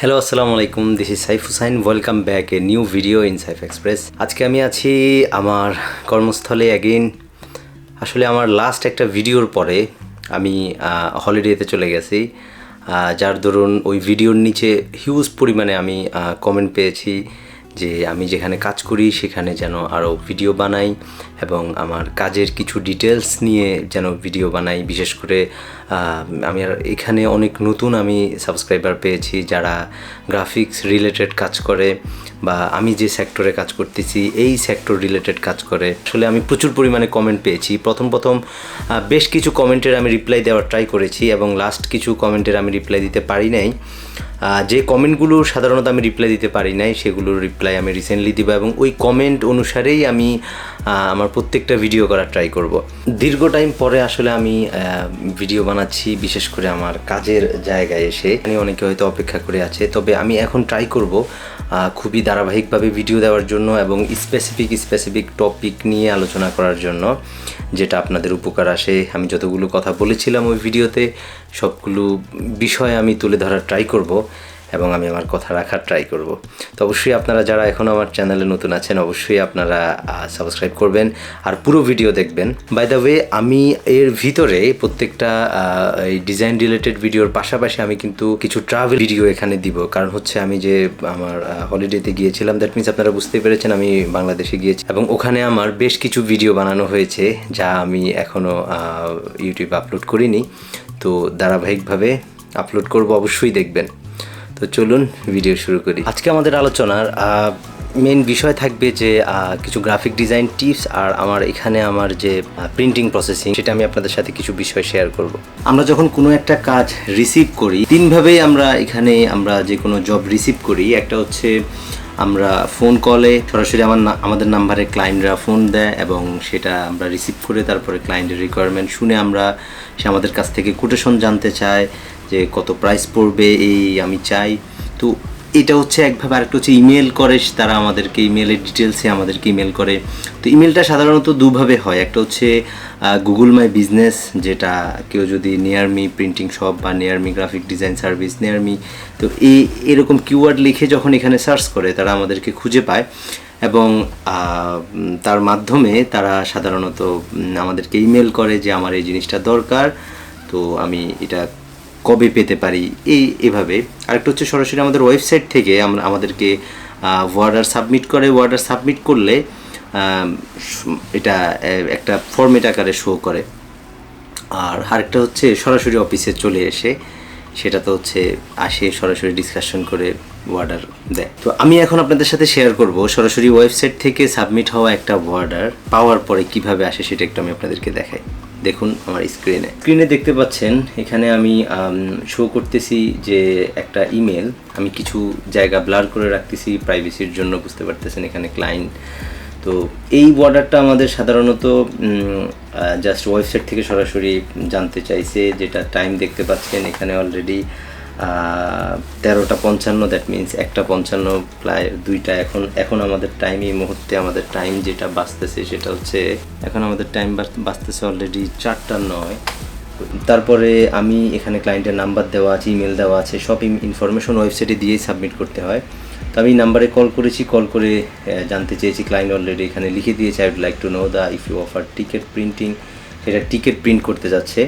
Hello আসসালামু আলাইকুম this is Saif Hussain welcome back a new video in Saif express আজকে আমি আছি আমার কর্মস্থলে অ্যাগেন আসলে আমার লাস্ট একটা ভিডিওর পরে আমি হলিডেতে চলে গেছি। যার দরুন ওই ভিডিওর নিচে হিউজ পরিমাণে আমি কমেন্ট পেয়েছি। যে আমি যেখানে কাজ করি সেখানে যেন আরও ভিডিও বানাই এবং আমার কাজের কিছু ডিটেলস নিয়ে যেন ভিডিও বানাই। বিশেষ করে আমি আর এখানে অনেক নতুন আমি সাবস্ক্রাইবার পেয়েছি যারা গ্রাফিক্স রিলেটেড কাজ করে বা আমি যে সেক্টরে কাজ করতেছি, এই সেক্টর রিলেটেড কাজ করে। আসলে আমি প্রচুর পরিমাণে কমেন্ট পেয়েছি। প্রথম প্রথম বেশ কিছু কমেন্টের আমি রিপ্লাই দেওয়ার ট্রাই করেছি এবং লাস্ট কিছু কমেন্টের আমি রিপ্লাই দিতে পারি নাই। যে কমেন্টগুলো সাধারণত আমি রিপ্লাই দিতে পারি নাই, সেগুলোর রিপ্লাই আমি রিসেন্টলি দিব এবং ওই কমেন্ট অনুসারেই আমি আমার প্রত্যেকটা ভিডিও করার ট্রাই করব। দীর্ঘ টাইম পরে আসলে আমি ভিডিও বানাচ্ছি, বিশেষ করে আমার কাজের জায়গায় এসে। অনেকে হয়তো অপেক্ষা করে আছে, তবে আমি এখন ট্রাই করব খুবই ধারাবাহিকভাবে ভিডিও দেওয়ার জন্য এবং স্পেসিফিক স্পেসিফিক টপিক নিয়ে আলোচনা করার জন্য, যেটা আপনাদের উপকার আসে। আমি যতগুলো কথা বলেছিলাম ওই ভিডিওতে সবগুলো বিষয় আমি তুলে ধরার ট্রাই করব। এবং আমি আমার কথা রাখার ট্রাই করব। তো অবশ্যই আপনারা যারা এখনও আমার চ্যানেলে নতুন আছেন, অবশ্যই আপনারা সাবস্ক্রাইব করবেন আর পুরো ভিডিও দেখবেন। বাই দ্য ওয়ে আমি এর ভিতরে প্রত্যেকটা এই ডিজাইন রিলেটেড ভিডিওর পাশাপাশি আমি কিন্তু কিছু ট্রাভেল ভিডিও এখানে দিব। কারণ হচ্ছে আমি যে আমার হলিডেতে গিয়েছিলাম দ্যাট মিনস আপনারা বুঝতেই পেরেছেন আমি বাংলাদেশে গিয়েছি। এবং ওখানে আমার বেশ কিছু ভিডিও বানানো হয়েছে, যা আমি এখনও ইউটিউবে আপলোড করিনি। তো ধারাবাহিকভাবে আপলোড করব, অবশ্যই দেখবেন। তো চলুন ভিডিও শুরু করি। আজকে আমাদের আলোচনার মেন বিষয় থাকবে যে কিছু গ্রাফিক ডিজাইন টিপস আর আমার এখানে আমার যে প্রিন্টিং প্রসেসিং সেটা আমি আপনাদের সাথে কিছু বিষয় শেয়ার করব। আমরা যখন কোনো একটা কাজ রিসিভ করি, তিনভাবেই আমরা এখানে আমরা যে কোনো জব রিসিভ করি। একটা হচ্ছে আমরা ফোন কলে সরাসরি আমার আমাদের নাম্বারে ক্লায়েন্টরা ফোন দেয় এবং সেটা আমরা রিসিভ করে তারপরে ক্লায়েন্টের রিকোয়ারমেন্ট শুনে আমরা সে আমাদের কাছ থেকে কোটেশন জানতে চায়। যে কত প্রাইস পড়বে, এই আমি চাই। তো এটা হচ্ছে একভাবে আরেকটা হচ্ছে ইমেল করে, তারা আমাদেরকে ইমেলের ডিটেলসে আমাদেরকে ইমেল করে। তো ইমেলটা সাধারণত দুভাবে হয়। একটা হচ্ছে গুগল মাই বিজনেস যেটা কেউ যদি নিয়ারমি প্রিন্টিং শপ বা near me graphic design service near me তো এই এরকম কিওয়ার্ড লিখে যখন এখানে সার্চ করে, তারা আমাদেরকে খুঁজে পায়। এবং তার মাধ্যমে তারা সাধারণত আমাদেরকে ইমেল করে যে আমার এই জিনিসটা দরকার, তো আমি এটা কবে পেতে পারি? এই, এভাবে। আরেকটা হচ্ছে সরাসরি আমাদের ওয়েবসাইট থেকে আমরা আমাদেরকে ওয়ার্ডার সাবমিট করে। ওয়ার্ডার সাবমিট করলে এটা একটা ফর্মেট আকারে শো করে। আর আরেকটা হচ্ছে সরাসরি অফিসে চলে এসে, সেটা তো হচ্ছে আসে সরাসরি ডিসকাশন করে ওয়ার্ডার দেয়। তো আমি এখন আপনাদের সাথে শেয়ার করব, সরাসরি ওয়েবসাইট থেকে সাবমিট হওয়া একটা ওয়ার্ডার পাওয়ার পরে কীভাবে আসে সেটা একটু আমি আপনাদেরকে দেখাই। দেখুন আমার স্ক্রিনে স্ক্রিনে দেখতে পাচ্ছেন, এখানে আমি শো করতেছি যে একটা ইমেল আমি কিছু জায়গা ব্লার করে রাখতেছি প্রাইভেসির জন্য বুঝতে পারতেছেন এখানে ক্লায়েন্ট তো এই বর্ডারটা আমাদের সাধারণত জাস্ট ওয়েবসাইট থেকে সরাসরি জানতে চাইছে, যেটা টাইম দেখতে পাচ্ছেন এখানে অলরেডি তেরোটা পঞ্চান্ন দ্যাট মিন্স একটা পঞ্চান্ন প্রায় দুইটা। এখন এখন আমাদের টাইম এই মুহূর্তে আমাদের টাইম যেটা বাঁচতেছে সেটা হচ্ছে, এখন আমাদের টাইম বাঁচতেছে অলরেডি চারটা নয়। তারপরে আমি এখানে ক্লায়েন্টের নাম্বার দেওয়া আছে ইমেল দেওয়া আছে, সব ইনফরমেশন ওয়েবসাইটে দিয়েই সাবমিট করতে হয়। তো আমি নাম্বারে কল করেছি কল করে জানতে চেয়েছি ক্লায়েন্ট অলরেডি এখানে লিখে দিয়েছে I would like to know the if you offer ticket printing সেটা টিকিট প্রিন্ট করতে যাচ্ছে।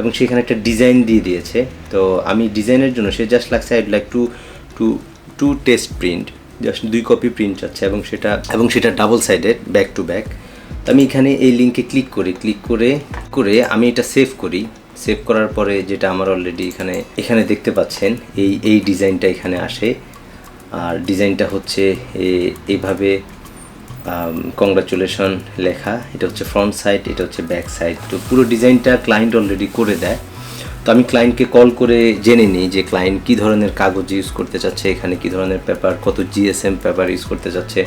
এবং সেখানে একটা ডিজাইন দিয়ে দিয়েছে। তো আমি ডিজাইনের জন্য, সে জাস্ট লাগছে I would like to to to test print just দুই কপি প্রিন্ট চাচ্ছে এবং সেটা এবং সেটা double sided back to back তো আমি এখানে এই লিঙ্কে ক্লিক করি ক্লিক করে করে আমি এটা সেভ করি। সেভ করার পরে যেটা আমার অলরেডি এখানে এখানে দেখতে পাচ্ছেন, এই এই ডিজাইনটা এখানে আসে। আর ডিজাইনটা হচ্ছে এইভাবে কংগ্রাচুলেশন লেখা। এটা হচ্ছে ফ্রন্ট সাইড এটা হচ্ছে ব্যাক সাইড তো পুরো ডিজাইনটা ক্লায়েন্ট অলরেডি করে দেয়। তো আমি ক্লায়েন্টকে কল করে জেনে নিই যে ক্লায়েন্ট কী ধরনের কাগজ ইউজ করতে চাচ্ছে, এখানে কী ধরনের পেপার কত জিএসএম পেপার ইউজ করতে চাচ্ছে।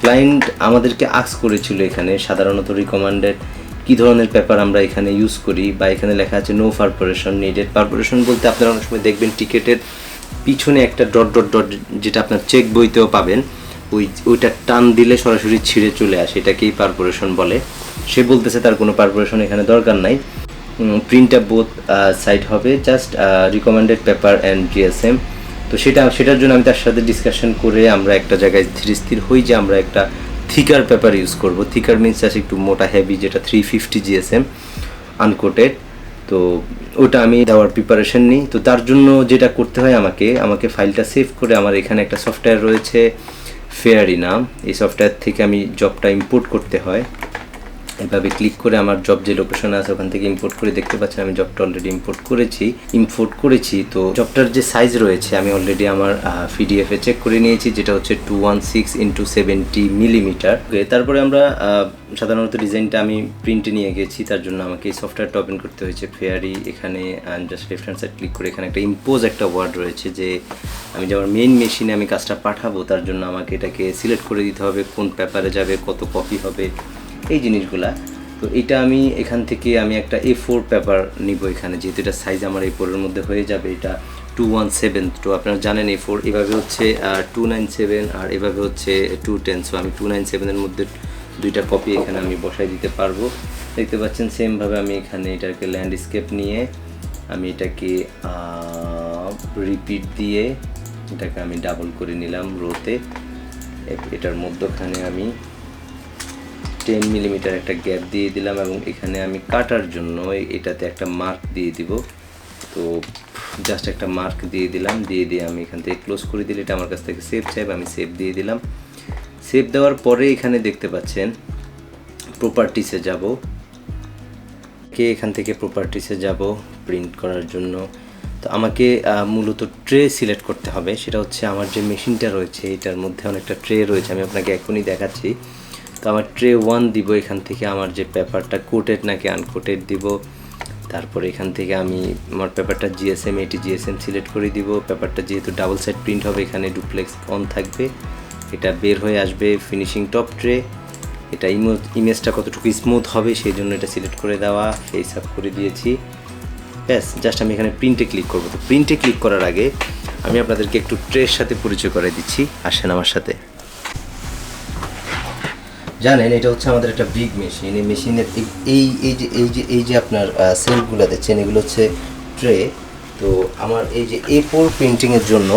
ক্লায়েন্ট আমাদেরকে আক্স করেছিল এখানে, সাধারণত রিকমান্ডেড কী ধরনের পেপার আমরা এখানে ইউজ করি, বা এখানে লেখা আছে নো পারপোরেশন নিডেড পারপোরেশন বলতে আপনারা অনেক সময় দেখবেন টিকেটের পিছনে একটা ডট ডট ডট যেটা আপনার চেক বইতেও পাবেন। ওই, ওইটা টান দিলে সরাসরি ছিঁড়ে চলে আসে, এটাকেই পারপোরেশন বলে। সে বলতেছে তার কোনো পারপোরেশন এখানে দরকার নাই। প্রিন্ট আপ বোথ সাইড হবে just recommended paper and GSM তো সেটা, সেটার জন্য আমি তার সাথে ডিসকাশন করে আমরা একটা জায়গায় স্থির স্থির হই যে আমরা একটা থিকার পেপার ইউজ করব। থিকার মিনস আছে একটু মোটা হেভি যেটা থ্রি ফিফটি জিএসএম আনকোটেড তো ওটা আমি দেওয়ার প্রিপারেশন নিই। তো তার জন্য যেটা করতে হয় আমাকে আমাকে ফাইলটা সেভ করে, আমার এখানে একটা সফটওয়্যার রয়েছে। ফেয়ারি নাম এই সফটওয়্যার থেকে আমি জবটা ইম্পোর্ট করতে হয়। এভাবে ক্লিক করে আমার জব যে লোকেশন আছে, ওখান থেকে ইম্পোর্ট করে দেখতে পাচ্ছেন, আমি জবটা অলরেডি ইম্পোর্ট করেছি। ইম্পোর্ট করেছি, তো জবটার যে সাইজ রয়েছে, আমি অলরেডি আমার পিডিএফ এ চেক করে নিয়েছি, যেটা হচ্ছে two one six into seventy millimetre তারপরে আমরা সাধারণত ডিজাইনটা আমি প্রিন্টে নিয়ে গেছি, তার জন্য আমাকে এই সফটওয়্যারটা ওপেন করতে হয়েছে ফেয়ারি এখানে just left hand side click করে এখানে একটা ইম্পোজ একটা ওয়ার্ড রয়েছে যে, আমি যে আমার মেইন মেশিনে আমি কাজটা পাঠাবো, তার জন্য আমাকে এটাকে সিলেক্ট করে দিতে হবে, কোন পেপারে যাবে, কত কপি হবে। এই জিনিসগুলা। তো এটা আমি এখান থেকে আমি একটা এ ফোর পেপার নিব এখানে, যেহেতু এটা সাইজ আমার এই ফোরের মধ্যে হয়ে যাবে, এটা টু ওয়ান সেভেন তো আপনারা জানেন এ ফোর এভাবে হচ্ছে টু নাইন সেভেন আর এভাবে হচ্ছে টু টেন সো আমি টু নাইন সেভেনের মধ্যে দুইটা কপি এখানে আমি বসাই দিতে পারব। দেখতে পাচ্ছেন সেমভাবে আমি এখানে এটাকে ল্যান্ডস্কেপ নিয়ে আমি এটাকে রিপিট দিয়ে এটাকে আমি ডাবল করে নিলাম রোতে এটার মধ্যখানে আমি টেন মিলিমিটার একটা গ্যাপ দিয়ে দিলাম এবং এখানে আমি কাটার জন্য এটাতে একটা মার্ক দিয়ে দিব। তো জাস্ট একটা মার্ক দিয়ে দিলাম, দিয়ে দিয়ে আমি এখান থেকে ক্লোজ করে দিলে এটা আমার কাছ থেকে সেভ চাইবে, আমি সেভ দিয়ে দিলাম। সেভ দেওয়ার পরে এখানে দেখতে পাচ্ছেন প্রপার্টিসে যাব। কে এখান থেকে প্রপার্টিসে যাব প্রিন্ট করার জন্য? তো আমাকে মূলত ট্রে সিলেক্ট করতে হবে। সেটা হচ্ছে আমার যে মেশিনটা রয়েছে, এটার মধ্যে অনেকটা ট্রে রয়েছে, আমি আপনাকে এখনই দেখাচ্ছি। তো আমার ট্রে ওয়ান দিব এখান থেকে, আমার যে পেপারটা কোটেড নাকি আনকোটেড দিব। তারপরে এখান থেকে আমি আমার পেপারটা জিএসএম, এটি জিএসএম সিলেক্ট করে দিব। পেপারটা যেহেতু ডাবল সাইড প্রিন্ট হবে, এখানে ডুপ্লেক্স অন থাকবে। এটা বের হয়ে আসবে ফিনিশিং টপ ট্রে। এটা ইমোজ ইমেজটা কতটুকু স্মুথ হবে সেই জন্য এটা সিলেক্ট করে দেওয়া, ফেস আপ করে দিয়েছি। ব্যাস, জাস্ট আমি এখানে প্রিন্টে ক্লিক করব। তো প্রিন্টে ক্লিক করার আগে আমি আপনাদেরকে একটু ট্রের সাথে পরিচয় করে দিচ্ছি। আসেন আমার সাথে। জানেন, এটা হচ্ছে আমাদের একটা বিগ মেশিন এই মেশিনের এই এই যে এই যে এই যে আপনার সেলগুলো দেখছেন, এগুলো হচ্ছে ট্রে তো আমার এই যে এ ফোর প্রিন্টিংয়ের জন্য,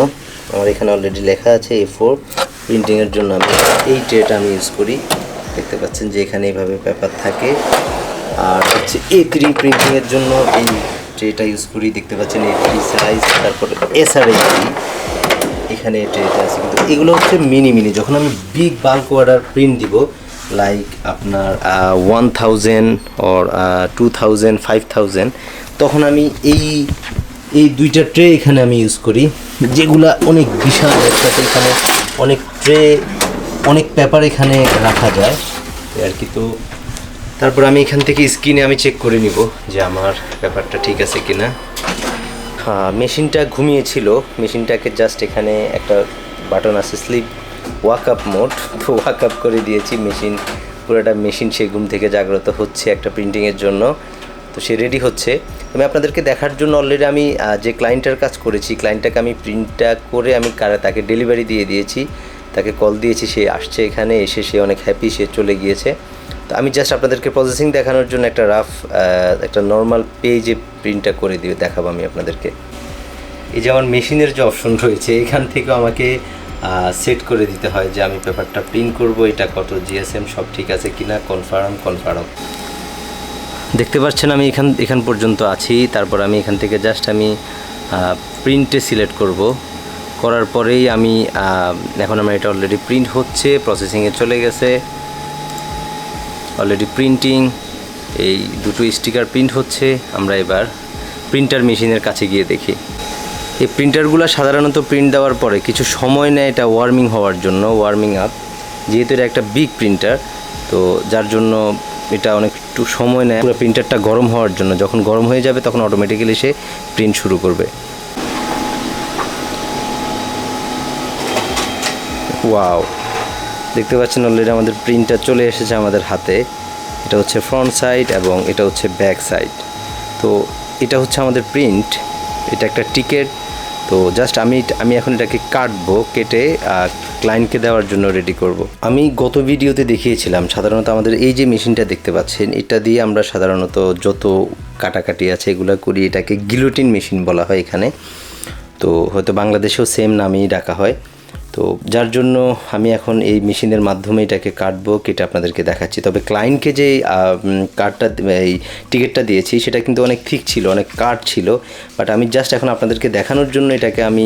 আমার এখানে অলরেডি লেখা আছে এ ফোর প্রিন্টিংয়ের জন্য আমি এই ট্রেটা আমি ইউজ করি। দেখতে পাচ্ছেন যে এখানে এইভাবে পেপার থাকে। আর হচ্ছে এ থ্রি প্রিন্টিংয়ের জন্য এই ট্রেটা ইউজ করি। দেখতে পাচ্ছেন এ থ্রি সাইজ তারপরে এস আর এখানে ট্রেটা আছে। কিন্তু এগুলো হচ্ছে মিনি মিনি যখন আমি বিগ বাল্ক অর্ডার প্রিন্ট দিব লাইক আপনার one thousand or two thousand five thousand তখন আমি এই এই দুইটা ট্রে এখানে আমি ইউজ করি, যেগুলা অনেক বিশাল, একসাথে এখানে অনেক ট্রে অনেক পেপার এখানে রাখা যায় আর কি। তো তারপর আমি এখান থেকে স্ক্রিনে আমি চেক করে নিব যে আমার ব্যাপারটা ঠিক আছে কিনা। হ্যাঁ মেশিনটা ঘুমিয়েছিল মেশিনটাকে জাস্ট এখানে একটা বাটন আছে স্লিপ ওয়াক আপ মোড। তো ওয়াক আপ করে দিয়েছি মেশিন, পুরোটা মেশিন সে ঘুম থেকে জাগ্রত হচ্ছে একটা প্রিন্টিংয়ের জন্য। তো সে রেডি হচ্ছে। আমি আপনাদেরকে দেখার জন্য অলরেডি আমি যে ক্লায়েন্টের কাজ করেছি ক্লায়েন্টটাকে আমি প্রিন্টটা করে আমি তাকে ডেলিভারি দিয়ে দিয়েছি। তাকে কল দিয়েছি, সে আসছে এখানে, এসে সে অনেক হ্যাপি সে চলে গিয়েছে। তো আমি জাস্ট আপনাদেরকে প্রসেসিং দেখানোর জন্য একটা রাফ একটা নর্মাল পেজে প্রিন্টটা করে দিয়ে দেখাবো আমি আপনাদেরকে। এই যে আমার মেশিনের যে অপশন রয়েছে, এখান থেকেও আমাকে সেট করে দিতে হয় যে আমি পেপারটা প্রিন্ট করব, এটা কত জিএসএম সব ঠিক আছে কিনা কনফার্ম কনফার্ম দেখতে পাচ্ছেন আমি এখান এখান পর্যন্ত আছি, তারপর আমি এখান থেকে জাস্ট আমি প্রিন্টে সিলেক্ট করব। করার পরেই আমি এখন আমার এটা অলরেডি প্রিন্ট হচ্ছে প্রসেসিংয়ে চলে গেছে। অলরেডি প্রিন্টিং এই দুটো স্টিকার প্রিন্ট হচ্ছে, আমরা এবার প্রিন্টার মেশিনের কাছে গিয়ে দেখি। এই প্রিন্টারগুলো সাধারণত প্রিন্ট দেওয়ার পরে কিছু সময় নেয় এটা ওয়ার্মিং হওয়ার জন্য ওয়ার্মিং আপ যেহেতু এটা একটা বিগ প্রিন্টার তো যার জন্য এটা অনেক একটু সময় নেয়। পুরো প্রিন্টারটা গরম হওয়ার জন্য, যখন গরম হয়ে যাবে তখন অটোমেটিক্যালি সে প্রিন্ট শুরু করবে। ওয়াও দেখতে পাচ্ছেন অলরেডি আমাদের প্রিন্টার চলে এসেছে আমাদের হাতে। এটা হচ্ছে ফ্রন্ট সাইড এবং এটা হচ্ছে ব্যাক সাইড তো এটা হচ্ছে আমাদের প্রিন্ট এটা একটা টিকেট তো জাস্ট আমি আমি এখন এটাকে কাটবো, কেটে ক্লায়েন্টকে দেওয়ার জন্য রেডি করব। আমি গত ভিডিওতে দেখিয়েছিলাম, সাধারণত আমাদের এই যে মেশিনটা দেখতে পাচ্ছেন, এটা দিয়ে আমরা সাধারণত যত কাটাকাটি আছে এগুলো করি, এটাকে গিলোটিন মেশিন বলা হয় এখানে তো হয়তো বাংলাদেশেও সেম নামেই ডাকা হয় তো যার জন্য আমি এখন এই মেশিনের মাধ্যমে এটাকে কাটবো, কেটে আপনাদেরকে দেখাচ্ছি। তবে ক্লায়েন্টকে যে কার্ডটা এই টিকিটটা দিয়েছি, সেটা কিন্তু অনেক ঠিক ছিল, অনেক কাট ছিল। বাট আমি জাস্ট এখন আপনাদেরকে দেখানোর জন্য এটাকে আমি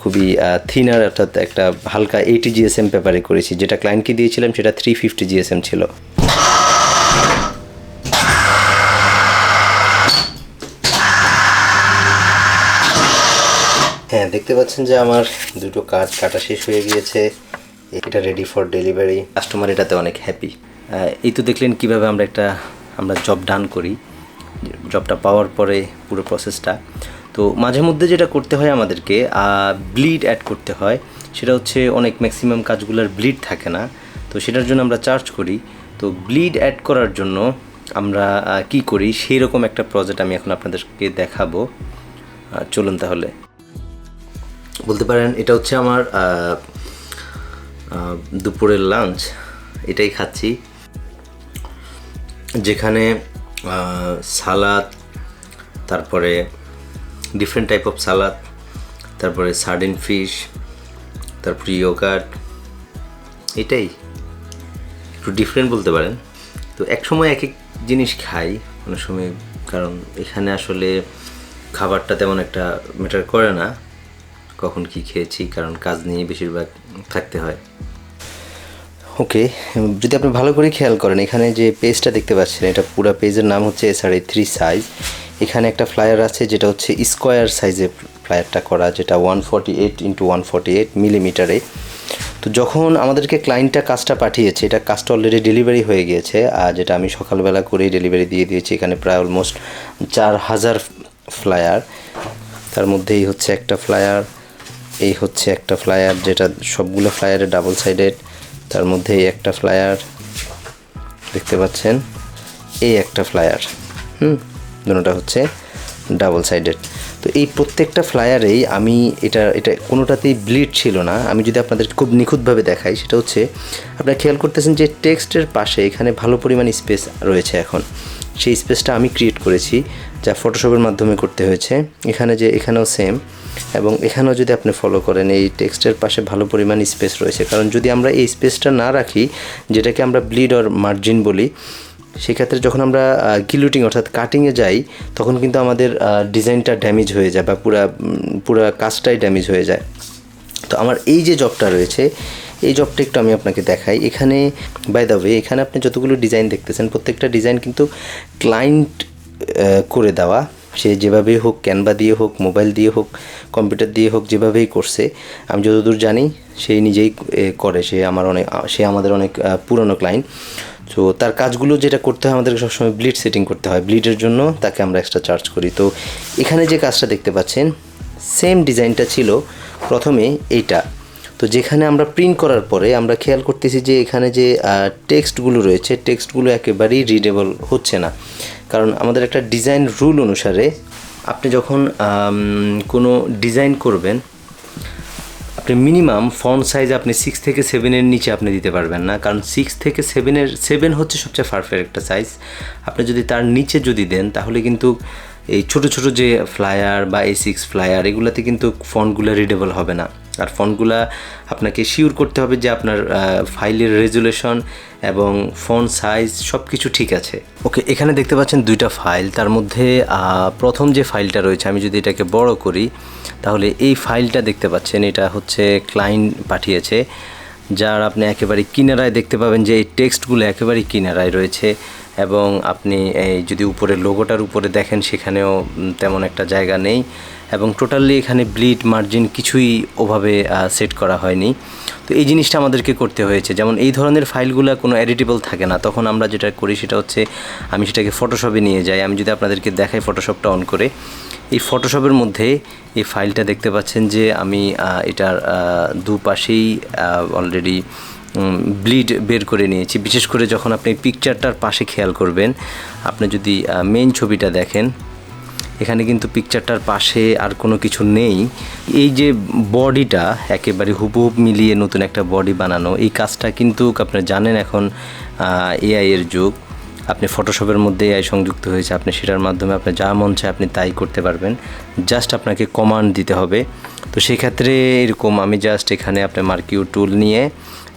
খুবই থিনার অর্থাৎ একটা হালকা এইটি জিএসএম পেপারে করেছি। যেটা ক্লায়েন্টকে দিয়েছিলাম, সেটা থ্রি ফিফটি জিএসএম ছিল। হ্যাঁ দেখতে পাচ্ছেন যে আমার দুটো কাজ কাটা শেষ হয়ে গিয়েছে। এটা রেডি ফর ডেলিভারি কাস্টমার এটাতে অনেক হ্যাপি এই তো দেখলেন কীভাবে আমরা একটা, আমরা জব ডান করি। জবটা পাওয়ার পরে পুরো প্রসেসটা তো মাঝে মধ্যে যেটা করতে হয় আমাদেরকে ব্লিড অ্যাড করতে হয়। সেটা হচ্ছে অনেক ম্যাক্সিমাম কাজগুলোর ব্লিড থাকে না। তো সেটার জন্য আমরা চার্জ করি। তো ব্লিড অ্যাড করার জন্য আমরা কি করি? সেই রকম একটা প্রজেক্ট আমি এখন আপনাদেরকে দেখাবো। চলুন তাহলে। বলতে পারেন, এটা হচ্ছে আমার দুপুরের লাঞ্চ এটাই খাচ্ছি। যেখানে সালাদ, তারপরে ডিফারেন্ট টাইপ অফ সালাদ, তারপরে সার্ডিন ফিশ তারপরে ইয়োগার্ট এটাই। একটু ডিফারেন্ট বলতে পারেন। তো এক সময় এক এক জিনিস খাই, অনেক সময়, কারণ এখানে আসলে খাবারটা তেমন একটা ম্যাটার করে না। কখন কি খেয়েছি, কারণ কাজ নিয়ে বেশিরভাগ থাকতে হয়। ওকে, যদি আপনি ভালো করে খেয়াল করেন, এখানে যে পেজটা দেখতে পাচ্ছেন, এটা পুরো পেজের নাম হচ্ছে এসআরআই থ্রি সাইজ এখানে একটা ফ্লায়ার আছে, যেটা হচ্ছে স্কোয়ার সাইজে ফ্লায়ারটা করা, যেটা one forty eight into one forty eight মিলিমিটারে তো যখন আমাদেরকে ক্লায়েন্টটা কাজটা পাঠিয়েছে, এটা কাজটা অলরেডি ডেলিভারি হয়ে গিয়েছে, আর যেটা আমি সকালবেলা করেই ডেলিভারি দিয়ে দিয়েছি, এখানে প্রায় অলমোস্ট চার হাজার ফ্লায়ার তার মধ্যেই হচ্ছে একটা ফ্লায়ার এই হচ্ছে একটা ফ্লায়ার যেটা সবগুলো ফ্লায়ারে ডাবল সাইডেড তার মধ্যে এই একটা ফ্লায়ার দেখতে পাচ্ছেন? এই একটা ফ্লায়ার হুম? দুটোটা হচ্ছে ডাবল সাইডেড তো এই প্রত্যেকটা ফ্লায়ারেই আমি এটা এটা কোনোটাতেই ব্লিড ছিল না। আমি যদি আপনাদের খুব নিখুঁতভাবে দেখাই, সেটা হচ্ছে আপনারা খেয়াল করতেছেন যে টেক্সটের পাশে এখানে ভালো পরিমাণ স্পেস রয়েছে এখন। সেই স্পেসটা আমি ক্রিয়েট করেছি, যা ফটোশপের মাধ্যমে করতে হয়েছে। এখানে যে, এখানেও সেম এবং এখানেও যদি আপনি ফলো করেন, এই টেক্সটের পাশে ভালো পরিমাণ স্পেস রয়েছে। কারণ যদি আমরা এই স্পেসটা না রাখি, যেটাকে আমরা ব্লিড অর মার্জিন বলি, সেক্ষেত্রে যখন আমরা গিলুটিং অর্থাৎ কাটিংয়ে যাই, তখন কিন্তু আমাদের ডিজাইনটা ড্যামেজ হয়ে যায় বা পুরা পুরা কাজটাই ড্যামেজ হয়ে যায়। তো আমার এই যে জবটা রয়েছে, এই জবটা একটু আমি আপনাকে দেখাই। এখানে বাই দ্য ওয়ে এখানে আপনি যতগুলো ডিজাইন দেখতেছেন, প্রত্যেকটা ডিজাইন কিন্তু ক্লায়েন্ট করে দেওয়া। সে যেভাবেই হোক ক্যানভা দিয়ে হোক, মোবাইল দিয়ে হোক, কম্পিউটার দিয়ে হোক, যেভাবেই করছে, আমি যতদূর জানি সেই নিজেই করে। সে আমার অনেক, সে আমাদের অনেক পুরনো ক্লায়েন্ট তো তার কাজগুলো যেটা করতে হয়, আমাদেরকে সবসময় ব্লিড সেটিং করতে হয়। ব্লিডের জন্য তাকে আমরা এক্সট্রা চার্জ করি। তো এখানে যে কাজটা দেখতে পাচ্ছেন সেম ডিজাইনটা ছিল প্রথমে এইটা। তো যেখানে আমরা প্রিন্ট করার পরে আমরা খেয়াল করতেছি যে এখানে যে টেক্সটগুলো রয়েছে টেক্সটগুলো একেবারেই রিডেবল হচ্ছে না। কারণ আমাদের একটা ডিজাইন রুল অনুসারে আপনি যখন কোনো ডিজাইন করবেন, আপনি মিনিমাম ফন্ট সাইজ আপনি সিক্স থেকে সেভেনের নিচে আপনি দিতে পারবেন না। কারণ সিক্স থেকে সেভেনের সেভেন হচ্ছে সবচেয়ে পারফেক্ট একটা সাইজ আপনি যদি তার নিচে যদি দেন, তাহলে কিন্তু এই ছোট ছোট যে ফ্লায়ার বা এ সিক্স ফ্লায়ার এগুলোতে কিন্তু ফন্টগুলো রিডেবল হবে না। আর ফন্টগুলা আপনাকে শিওর করতে হবে যে আপনার ফাইলের রেজুলেশন এবং ফন্ট সাইজ সব কিছু ঠিক আছে। ওকে, এখানে দেখতে পাচ্ছেন দুইটা ফাইল তার মধ্যে প্রথম যে ফাইলটা রয়েছে, আমি যদি এটাকে বড় করি, তাহলে এই ফাইলটা দেখতে পাচ্ছেন, এটা হচ্ছে ক্লায়েন্ট পাঠিয়েছে, যার আপনি একেবারে কিনারায় দেখতে পাবেন যে এই টেক্সটগুলো একেবারে কিনারায় রয়েছে এবং আপনি যদি উপরে লোগোটার উপরে দেখেন, সেখানেও তেমন একটা জায়গা নেই। এবং টোটালি এখানে ব্লিড মার্জিন কিছুই ওভাবে সেট করা হয়নি। তো এই জিনিসটা আমাদেরকে করতে হয়েছে। যেমন এই ধরনের ফাইলগুলো কোনো এডিটেবল থাকে না। তখন আমরা যেটা করি সেটা হচ্ছে, আমি সেটাকে ফটোশপে নিয়ে যাই। আমি যদি আপনাদেরকে দেখাই ফটোশপটা অন করে, এই ফটোশপের মধ্যে এই ফাইলটা দেখতে পাচ্ছেন যে আমি এটার দুপাশেই অলরেডি ব্লিড বের করে নিয়েছি। বিশেষ করে যখন আপনি পিকচারটার পাশে খেয়াল করবেন, আপনি যদি মেইন ছবিটা দেখেন এখানে কিন্তু পিকচারটার পাশে আর কোনো কিছু নেই। এই যে বডিটা একেবারে হুবহুব মিলিয়ে নতুন একটা বডি বানানো, এই কাজটা কিন্তু আপনারা জানেন এখন এআই এর যুগ। আপনি ফটোশপের মধ্যে এআই সংযুক্ত হয়েছে, আপনি সেটার মাধ্যমে আপনি যা মন চায় আপনি তাই করতে পারবেন। জাস্ট আপনাকে কমান্ড দিতে হবে। তো সেই ক্ষেত্রে এরকম আমি জাস্ট এখানে আপনার মার্কিউ টুল নিয়ে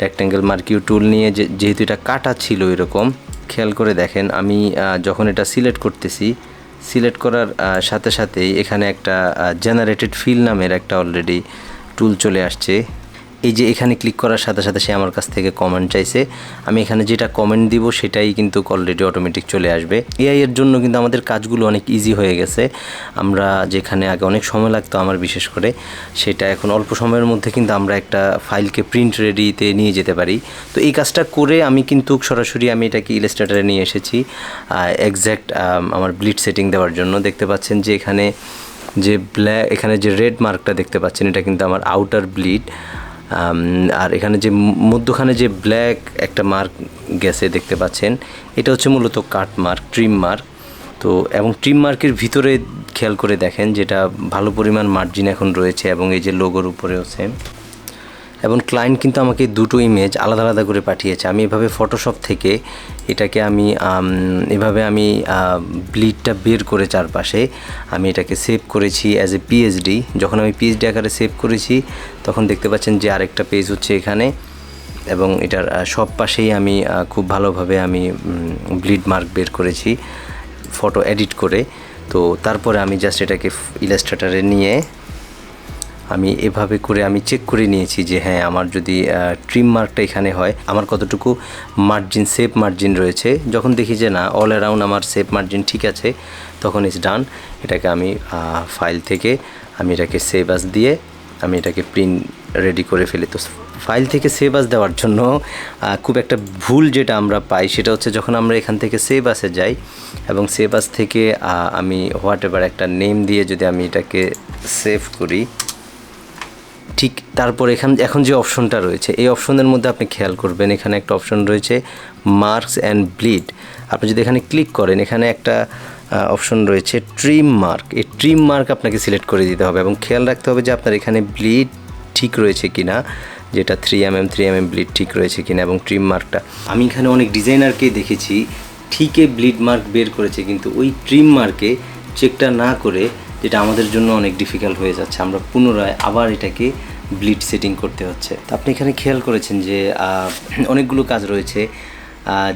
রেক্ট্যাঙ্গেল মার্কিউ টুল নিয়ে যেহেতু এটা কাটা ছিল এরকম, খেয়াল করে দেখেন, আমি যখন এটা সিলেক্ট করতেছি সিলেক্ট করার সাথে সাথেই এখানে একটা জেনারেটেড ফিল নামের একটা অলরেডি টুল চলে আসছে। এই যে এখানে ক্লিক করার সাথে সাথে সে আমার কাছ থেকে কমেন্ট চাইছে। আমি এখানে যেটা কমেন্ট দিব সেটাই কিন্তু অলরেডি অটোমেটিক চলে আসবে। এআই এর জন্য কিন্তু আমাদের কাজগুলো অনেক ইজি হয়ে গেছে। আমরা যেখানে আগে অনেক সময় লাগতো আমার বিশেষ করে, সেটা এখন অল্প সময়ের মধ্যে কিন্তু আমরা একটা ফাইলকে প্রিন্ট রেডিতে নিয়ে যেতে পারি। তো এই কাজটা করে আমি কিন্তু সরাসরি আমি এটাকে ইলাস্ট্রেটারে নিয়ে এসেছি এক্স্যাক্ট আমার ব্লিড সেটিং দেওয়ার জন্য। দেখতে পাচ্ছেন যে এখানে যে ব্ল্যাক এখানে যে রেড মার্কটা দেখতে পাচ্ছেন, এটা কিন্তু আমার আউটার ব্লিড আর এখানে যে মধ্যখানে যে ব্ল্যাক একটা মার্ক গেছে দেখতে পাচ্ছেন, এটা হচ্ছে মূলত কাট মার্ক ট্রিম মার্ক তো, এবং ট্রিম মার্কের ভিতরে খেয়াল করে দেখেন যেটা ভালো পরিমাণ মার্জিন এখন রয়েছে এবং এই যে লোগোর উপরেও সেম এবং ক্লায়েন্ট কিন্তু আমাকে দুটো ইমেজ আলাদা আলাদা করে পাঠিয়েছে। আমি এভাবে ফটোশপ থেকে এটাকে আমি এভাবে আমি ব্লিডটা বের করে চারপাশে আমি এটাকে সেভ করেছি অ্যাজ এ পিএইচডি যখন আমি পিএইচডি আকারে সেভ করেছি, তখন দেখতে পাচ্ছেন যে আরেকটা পেজ হচ্ছে এখানে এবং এটার সব পাশেই আমি খুব ভালোভাবে আমি ব্লিড মার্ক বের করেছি ফটো এডিট করে। তো তারপরে আমি জাস্ট এটাকে ইলাস্ট্রেটারে নিয়ে আমি এভাবে করে আমি চেক করে নিয়েছি যে হ্যাঁ আমার যদি ট্রিম মার্কটা এখানে হয়, আমার কতটুকু মার্জিন সেফ মার্জিন রয়েছে। যখন দেখি যে না অল অ্যারাউন্ড আমার সেফ মার্জিন ঠিক আছে, তখন ইজ ডান এটাকে আমি ফাইল থেকে আমি এটাকে সেভ আস দিয়ে আমি এটাকে প্রিন্ট রেডি করে ফেলি। তো ফাইল থেকে সেভ আস দেওয়ার জন্য খুব একটা ভুল যেটা আমরা পাই, সেটা হচ্ছে যখন আমরা এখান থেকে সেভ আসে যাই এবং সেভ আস থেকে আমি হোয়াট এভার একটা নেম দিয়ে যদি আমি এটাকে সেভ করি ঠিক তারপর এখান, এখন যে অপশনটা রয়েছে, এই অপশনের মধ্যে আপনি খেয়াল করবেন, এখানে একটা অপশন রয়েছে মার্কস অ্যান্ড ব্লিড। আপনি যদি এখানে ক্লিক করেন, এখানে একটা অপশন রয়েছে ট্রিম মার্ক। এই ট্রিম মার্ক আপনাকে সিলেক্ট করে দিতে হবে এবং খেয়াল রাখতে হবে যে আপনার এখানে ব্লিড ঠিক রয়েছে কি না যেটা three M M three M M bleed ঠিক রয়েছে কিনা এবং ট্রিম মার্কটা। আমি এখানে অনেক ডিজাইনারকে দেখেছি, ঠিকই ব্লিড মার্ক বের করেছে, কিন্তু ওই ট্রিম মার্কে চেকটা না করে যেটা আমাদের জন্য অনেক ডিফিকাল্ট হয়ে যাচ্ছে। আমরা পুনরায় আবার এটাকে ব্লিড সেটিং করতে হচ্ছে। তো আপনি এখানে খেয়াল করেছেন যে অনেকগুলো কাজ রয়েছে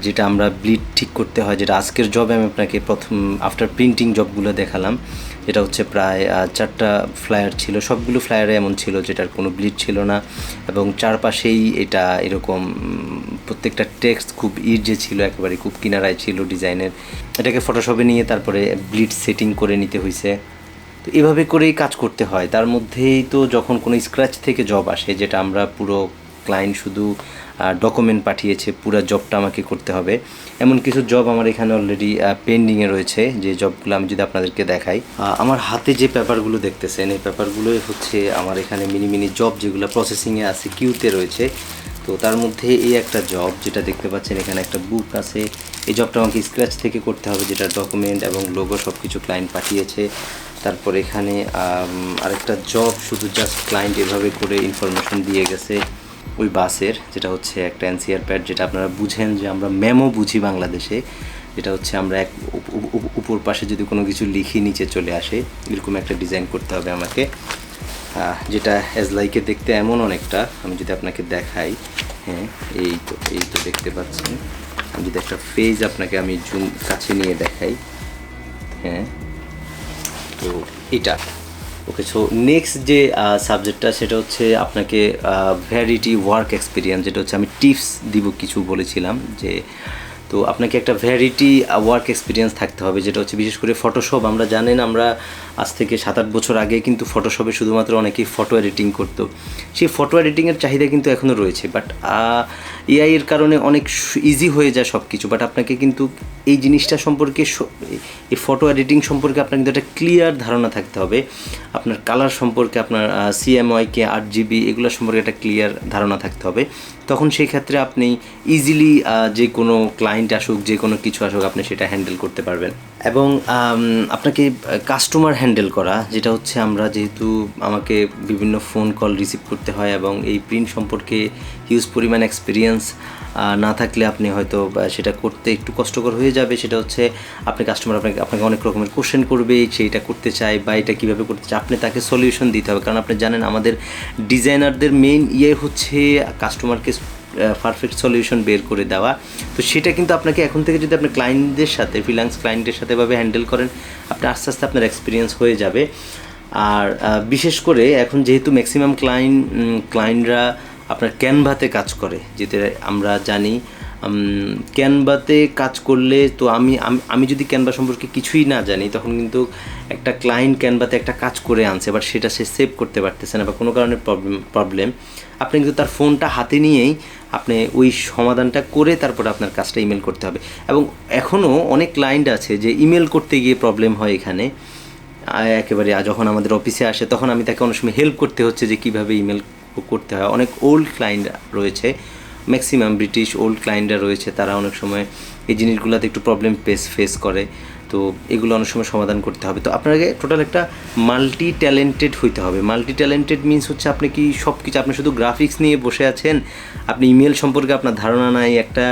যেটা আমরা ব্লিড ঠিক করতে হয়, যেটা আজকের জবে আমি আপনাকে প্রথম আফটার প্রিন্টিং জবগুলো দেখালাম। যেটা হচ্ছে প্রায় চারটা ফ্লায়ার ছিল। সবগুলো ফ্লায়ারে এমন ছিল যেটার কোনো ব্লিড ছিল না এবং চারপাশেই এটা এরকম প্রত্যেকটা টেক্সট খুব ইজে ছিল, একেবারে খুব কিনারায় ছিল ডিজাইনের এটাকে ফটোশপে নিয়ে তারপরে ব্লিড সেটিং করে নিতে হয়েছে তো এভাবে করেই কাজ করতে হয়। তার মধ্যেই তো যখন কোনো স্ক্র্যাচ থেকে জব আসে, যেটা আমরা পুরো ক্লায়েন্ট শুধু ডকুমেন্ট পাঠিয়েছে, পুরো জবটা আমাকে করতে হবে। এমন কিছু জব আমার এখানে অলরেডি পেন্ডিংয়ে রয়েছে, যে জবগুলো আমি যদি আপনাদেরকে দেখাই। আমার হাতে যে পেপারগুলো দেখতেছেন, এই পেপারগুলোই হচ্ছে আমার এখানে মিনি মিনি জব যেগুলো প্রসেসিংয়ে আছে কিউতে রয়েছে। তো তার মধ্যে এই একটা জব যেটা দেখতে পাচ্ছেন, এখানে একটা বুক আছে। এই জবটা আমাকে স্ক্র্যাচ থেকে করতে হবে, যেটা ডকুমেন্ট এবং লোগো সব কিছু ক্লায়েন্ট পাঠিয়েছে। তারপর এখানে আরেকটা জব শুধু জাস্ট ক্লায়েন্ট এভাবে করে ইনফরমেশন দিয়ে গেছে ওই বাসের, যেটা হচ্ছে একটা এনসিআর প্যাড যেটা আপনারা বুঝেন যে আমরা মেমো বুঝি বাংলাদেশে। যেটা হচ্ছে আমরা এক উপ- উপ- উপ- উপর পাশে যদি কোনো কিছু লিখি, নিচে চলে আসে, এরকম একটা ডিজাইন করতে হবে আমাকে। যেটা অ্যাজ লাইকে দেখতে এমন অনেকটা, আমি যদি আপনাকে দেখাই হ্যাঁ এই তো এই তো দেখতে পাচ্ছেন। আমি যদি একটা ফেজ আপনাকে আমি জুম কাছে নিয়ে দেখাই হ্যাঁ। তো এটা। ওকে সো নেক্সট যে সাবজেক্টটা সেটা হচ্ছে আপনাকে ভ্যারিটি ওয়ার্ক এক্সপিরিয়েন্স যেটা হচ্ছে আমি টিপস দিব কিছু বলেছিলাম যে, তো আপনাকে একটা ভ্যারিটি ওয়ার্ক এক্সপিরিয়েন্স থাকতে হবে, যেটা হচ্ছে বিশেষ করে ফটোশপ আমরা জানেন আমরা আজ থেকে সাত আট বছর আগে কিন্তু ফটোশপে শুধুমাত্র অনেকেই ফটো এডিটিং করতো। সেই ফটো এডিটিংয়ের চাহিদা কিন্তু এখনও রয়েছে বাট এআই এর কারণে অনেক ইজি হয়ে যায় সব কিছু বাট আপনাকে কিন্তু এই জিনিসটা সম্পর্কে এই ফটো এডিটিং সম্পর্কে আপনার কিন্তু একটা ক্লিয়ার ধারণা থাকতে হবে। আপনার কালার সম্পর্কে আপনার সিএমওয়াইকে আট জিবি, এগুলো সম্পর্কে একটা ক্লিয়ার ধারণা থাকতে হবে। তখন সেই ক্ষেত্রে আপনি ইজিলি যে কোনো ক্লায়েন্ট আসুক, যে কোনো কিছু আসুক, আপনি সেটা হ্যান্ডেল করতে পারবেন। এবং আপনাকে কাস্টমার হ্যান্ডেল করা, যেটা হচ্ছে আমরা যেহেতু আমাকে বিভিন্ন ফোন কল রিসিভ করতে হয় এবং এই প্রিন্ট সম্পর্কে হিউজ পরিমাণ এক্সপিরিয়েন্স না থাকলে আপনি হয়তো সেটা করতে একটু কষ্টকর হয়ে যাবে। সেটা হচ্ছে, আপনি কাস্টমার আপনাকে আপনাকে অনেক রকমের কোশ্চেন করবে, সে এটা করতে চায় বা এটা কীভাবে করতে চায়। আপনি তাকে সলিউশন দিতে হবে। কারণ আপনি জানেন, আমাদের ডিজাইনারদের মেইন ইয়ে হচ্ছে কাস্টমারকে পারফেক্ট সলিউশন বের করে দেওয়া। তো সেটা কিন্তু আপনাকে এখন থেকে যদি আপনি ক্লায়েন্টদের সাথে ফ্রিল্যান্স ক্লায়েন্টের সাথে ভাবে হ্যান্ডেল করেন, আপনি আস্তে আস্তে আপনার এক্সপিরিয়েন্স হয়ে যাবে। আর বিশেষ করে এখন যেহেতু ম্যাক্সিমাম ক্লায়েন্ট ক্লায়েন্টরা আপনার ক্যানভাতে কাজ করে, যেটা আমরা জানি ক্যানভাতে কাজ করলে তো আমি, আমি- যদি ক্যানভা সম্পর্কে কিছুই না জানি, তখন কিন্তু একটা ক্লায়েন্ট ক্যানভাতে একটা কাজ করে আনছে বাট সেটা সে সেভ করতে পারতেছে না বা কোনো কারণে প্রবলেম প্রবলেম। আপনি কিন্তু তার ফোনটা হাতে নিয়েই আপনি ওই সমাধানটা করে তারপরে আপনার কাজটা ইমেল করতে হবে। এবং এখনও অনেক ক্লায়েন্ট আছে যে ইমেল করতে গিয়ে প্রবলেম হয় এখানে একেবারে যখন আমাদের অফিসে আসে, তখন আমি তাকে অনেক সময় হেল্প করতে হচ্ছে যে কীভাবে ইমেল করতে হয়। অনেক ওল্ড ক্লায়েন্ট রয়েছে ম্যাক্সিমাম ব্রিটিশ ওল্ড ক্লায়েন্টরা রয়েছে, তারা অনেক সময় এই জিনিসগুলোতে একটু প্রবলেম ফেস ফেস করে। তো এগুলো অনেক সময় সমাধান করতে হবে। তো আপনাকে টোটাল একটা মাল্টি ট্যালেন্টেড হইতে হবে। মাল্টি ট্যালেন্টেড মিনস হচ্ছে আপনি কি সব কিছু আপনি শুধু গ্রাফিক্স নিয়ে বসে আছেন? আপনি ইমেল সম্পর্কে আপনার ধারণা নাই, একটা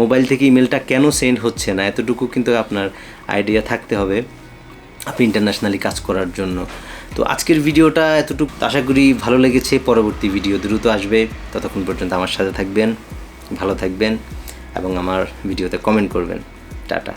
মোবাইল থেকে ইমেলটা কেন সেন্ড হচ্ছে না? এতটুকু কিন্তু আপনার আইডিয়া থাকতে হবে। আপনি ইন্টারন্যাশনালি কাজ করার জন্য। তো আজকের ভিডিওটা এতটুকু। আশা করি ভালো লেগেছে। পরবর্তী ভিডিও দ্রুত আসবে। ততক্ষণ পর্যন্ত আমার সাথে থাকবেন, ভালো থাকবেন এবং আমার ভিডিওতে কমেন্ট করবেন। টাটা।